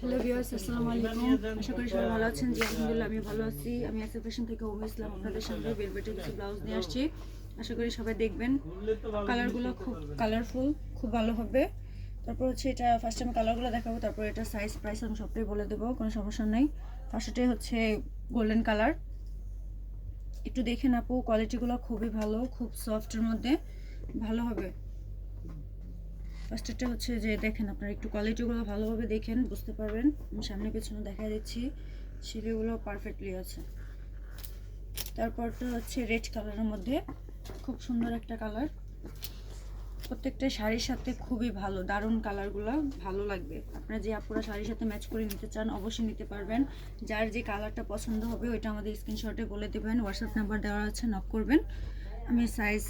Hello viewers আসসালামু আলাইকুম। আশা করি সবাই ভালো আছেন। জি, আলহামদুলিল্লাহ, আমি ভালো আছি। আমি ফ্যাশন থেকে ওমে ইসলাম আপনাদের সামনে বেলভেটের কিছু ব্লাউজ নিয়ে আসছি। আশা করি সবাই দেখবেন। কালারগুলো খুব কালারফুল খুব ভালো হবে। তারপর হচ্ছে এটা ফার্স্ট আমি কালারগুলো দেখাবো, তারপর এটা সাইজ প্রাইস আমি সবটাই বলে দেবো, কোনো সমস্যা নেই। ফার্স্টটাই হচ্ছে গোল্ডেন কালার একটু দেখে আপু কোয়ালিটিগুলো খুবই ভালো, খুব সফটের মধ্যে। ভালো হবে। ফার্স্টেরটা হচ্ছে যে, দেখেন আপনারা একটু কোয়ালিটিগুলো ভালোভাবে দেখেন, বুঝতে পারবেন। সামনে পেছনে দেখা দিচ্ছি সিলিগুলো পারফেক্টলি আছে। তারপরটা হচ্ছে রেড কালারের মধ্যে, খুব সুন্দর একটা কালার প্রত্যেকটা শাড়ির সাথে খুবই ভালো, দারুণ কালারগুলো ভালো লাগবে। আপনারা যে আপুরা শাড়ির সাথে ম্যাচ করে নিতে চান, অবশ্যই নিতে পারবেন। যার যে কালারটা পছন্দ হবে, ওইটা আমাদের স্ক্রিনশটে বলে দেবেন হোয়াটসঅ্যাপ নাম্বার দেওয়া আছে নক করবেন। আমি সাইজ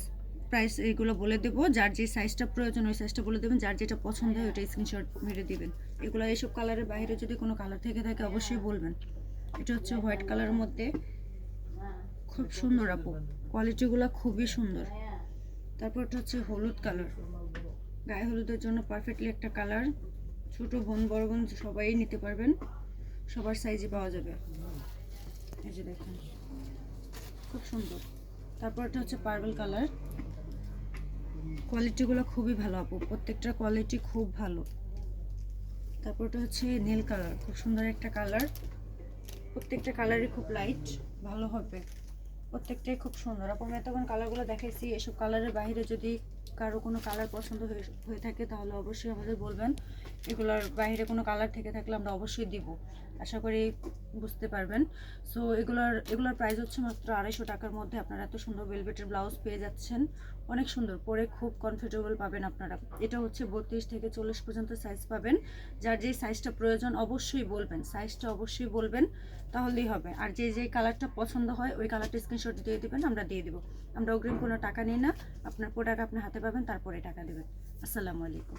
প্রাইস এগুলো বলে দেবো। যার যে সাইজটা প্রয়োজন, ওই সাইজটা বলে দেবেন। যার যেটা পছন্দ হয় ওইটা স্ক্রিনশট মেরে দিবেন। এগুলো এইসব কালারের বাইরে যদি কোনো কালার থেকে থাকে, অবশ্যই বলবেন। এটা হচ্ছে হোয়াইট কালারের মধ্যে। খুব সুন্দর আপু। কোয়ালিটিগুলো খুবই সুন্দর। তারপর এটা হচ্ছে হলুদ কালার গায়ে হলুদের জন্য পারফেক্টলি একটা কালার ছোট বোন, বড় বোন, সবাই নিতে পারবেন। সবার সাইজে পাওয়া যাবে। এই যে দেখেন। খুব সুন্দর। তারপর এটা হচ্ছে পার্পল কালার কোয়ালিটিগুলো খুবই ভালো, আপু। প্রত্যেকটা কোয়ালিটি খুব ভালো। তারপর এটা হচ্ছে নীল কালার খুব সুন্দর একটা কালার প্রত্যেকটা কালারই খুব লাইট ভালো হবে। প্রত্যেকটাই খুব সুন্দর। আপু, আমি এতক্ষণ কালারগুলো দেখাইছি, এসব কালারের বাইরে যদি কারও কোনো কালার পছন্দ হয়ে থাকে, তাহলে অবশ্যই আমাদের বলবেন। এগুলোর বাইরে কোনো কালার থেকে থাকলে আমরা অবশ্যই দিব। আশা করি বুঝতে পারবেন। সো এগুলোর এগুলোর প্রাইস হচ্ছে মাত্র আড়াইশো টাকার মধ্যে। আপনারা এত সুন্দর ভেলভেটের ব্লাউজ পেয়ে যাচ্ছেন। অনেক সুন্দর, পরে খুব কমফোর্টেবল পাবেন আপনারা। এটা হচ্ছে বত্রিশ থেকে চল্লিশ পর্যন্ত সাইজ পাবেন। যার যে সাইজটা প্রয়োজন অবশ্যই বলবেন। সাইজটা অবশ্যই বলবেন, তাহলেই হবে। আর যে যে কালারটা পছন্দ হয়, ওই কালারটা স্ক্রিনশট দিয়ে দেবেন, আমরা দিয়ে দেবো। আমরা অগ্রিম কোনো টাকা নিই না। আপনার প্রোডাক্ট আপনি হাতে পাবেন, তারপরে টাকা দেবেন। আসসালামু আলাইকুম।